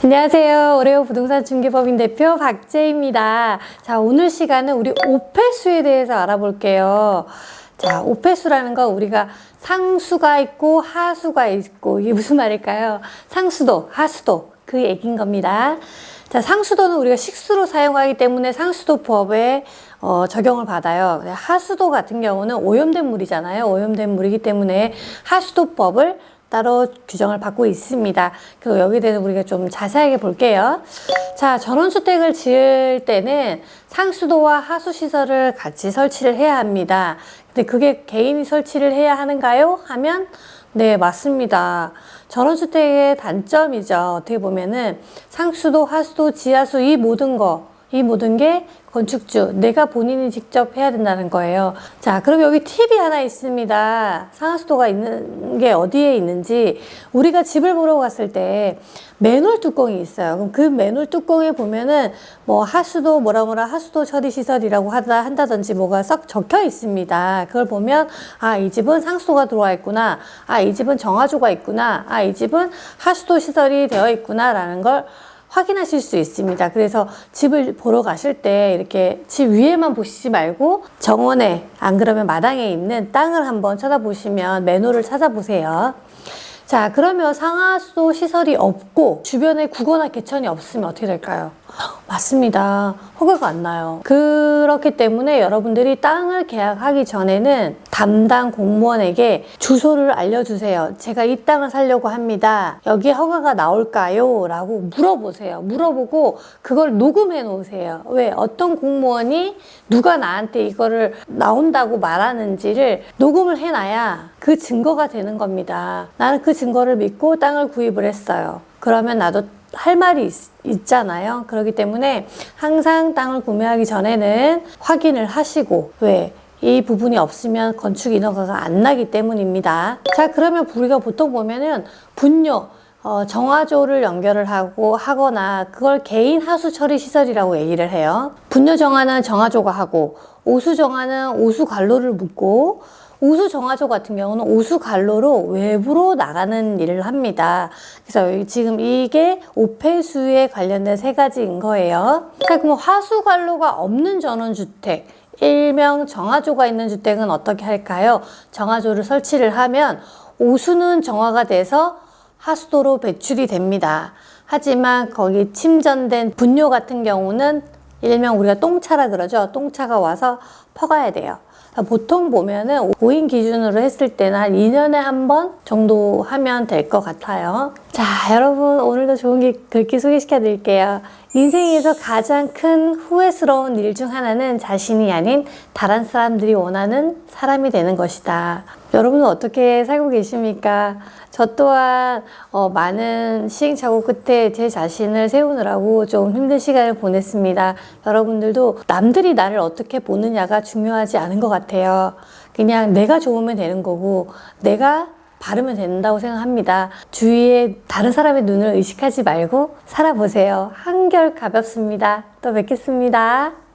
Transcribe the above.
안녕하세요. 오레오 부동산 중개법인 대표 박재입니다. 자, 오늘 시간은 우리 오폐수에 대해서 알아볼게요. 자, 오폐수라는 건 우리가 상수가 있고 하수가 있고 이게 무슨 말일까요? 상수도, 하수도 그 얘기인 겁니다. 자, 상수도는 우리가 식수로 사용하기 때문에 상수도법에 어, 적용을 받아요. 하수도 같은 경우는 오염된 물이잖아요. 오염된 물이기 때문에 하수도법을 따로 규정을 받고 있습니다. 그래서 여기에 대해서 우리가 좀 자세하게 볼게요. 자, 전원주택을 지을 때는 상수도와 하수시설을 같이 설치를 해야 합니다. 근데 그게 개인이 설치를 해야 하는가요? 하면 네, 맞습니다. 전원주택의 단점이죠. 어떻게 보면은 상수도, 하수도, 지하수 이 모든 거, 이 모든 게 건축주, 내가 본인이 직접 해야 된다는 거예요. 자, 그럼 여기 팁이 하나 있습니다. 상하수도가 있는 게 어디에 있는지 우리가 집을 보러 갔을 때 맨홀 뚜껑이 있어요. 그럼 그 맨홀 뚜껑에 보면은 뭐 하수도 뭐라 뭐라 하수도 처리 시설이라고 하다 한다든지 뭐가 썩 적혀 있습니다. 그걸 보면 아, 이 집은 상수도가 들어와 있구나. 아, 이 집은 정화조가 있구나. 아, 이 집은 하수도 시설이 되어 있구나라는 걸 확인하실 수 있습니다. 그래서 집을 보러 가실 때 이렇게 집 위에만 보시지 말고 정원에 안 그러면 마당에 있는 땅을 한번 쳐다보시면 매너를 찾아보세요. 자, 그러면 상하수 시설이 없고 주변에 국어나 개천이 없으면 어떻게 될까요? 맞습니다. 허가가 안 나요. 그렇기 때문에 여러분들이 땅을 계약하기 전에는 담당 공무원에게 주소를 알려주세요. 제가 이 땅을 살려고 합니다. 여기에 허가가 나올까요? 라고 물어보세요. 물어보고 그걸 녹음해 놓으세요. 왜? 어떤 공무원이 누가 나한테 이거를 나온다고 말하는지를 녹음을 해놔야 그 증거가 되는 겁니다. 나는 그 증거를 믿고 땅을 구입을 했어요. 그러면 나도 할 말이 있, 잖아요 그렇기 때문에 항상 땅을 구매하기 전에는 확인을 하시고 왜? 이 부분이 없으면 건축 인허가가 안 나기 때문입니다. 자, 그러면 우리가 보통 보면은 분뇨, 어, 정화조를 연결을 하고 하거나 그걸 개인 하수 처리 시설이라고 얘기를 해요. 분뇨 정화는 정화조가 하고 오수 정화는 오수 관로를 묶고 오수 정화조 같은 경우는 오수 관로로 외부로 나가는 일을 합니다. 그래서 지금 이게 오폐수에 관련된 세 가지인 거예요. 자, 그럼 화수 관로가 없는 전원주택. 일명 정화조가 있는 주택은 어떻게 할까요? 정화조를 설치를 하면 오수는 정화가 돼서 하수도로 배출이 됩니다. 하지만 거기 침전된 분뇨 같은 경우는 일명 우리가 똥차라 그러죠. 똥차가 와서 퍼가야 돼요. 보통 보면은 5인 기준으로 했을 때는 한 2년에 한 번 정도 하면 될 것 같아요. 자, 여러분 오늘도 좋은 기, 글귀 소개시켜 드릴게요. 인생에서 가장 큰 후회스러운 일 중 하나는 자신이 아닌 다른 사람들이 원하는 사람이 되는 것이다. 여러분은 어떻게 살고 계십니까? 저 또한 어, 많은 시행착오 끝에 제 자신을 세우느라고 좀 힘든 시간을 보냈습니다. 여러분들도 남들이 나를 어떻게 보느냐가 중요하지 않은 것 같아요. 그냥 내가 좋으면 되는 거고 내가 바르면 된다고 생각합니다. 주위에 다른 사람의 눈을 의식하지 말고 살아보세요. 한결 가볍습니다. 또 뵙겠습니다.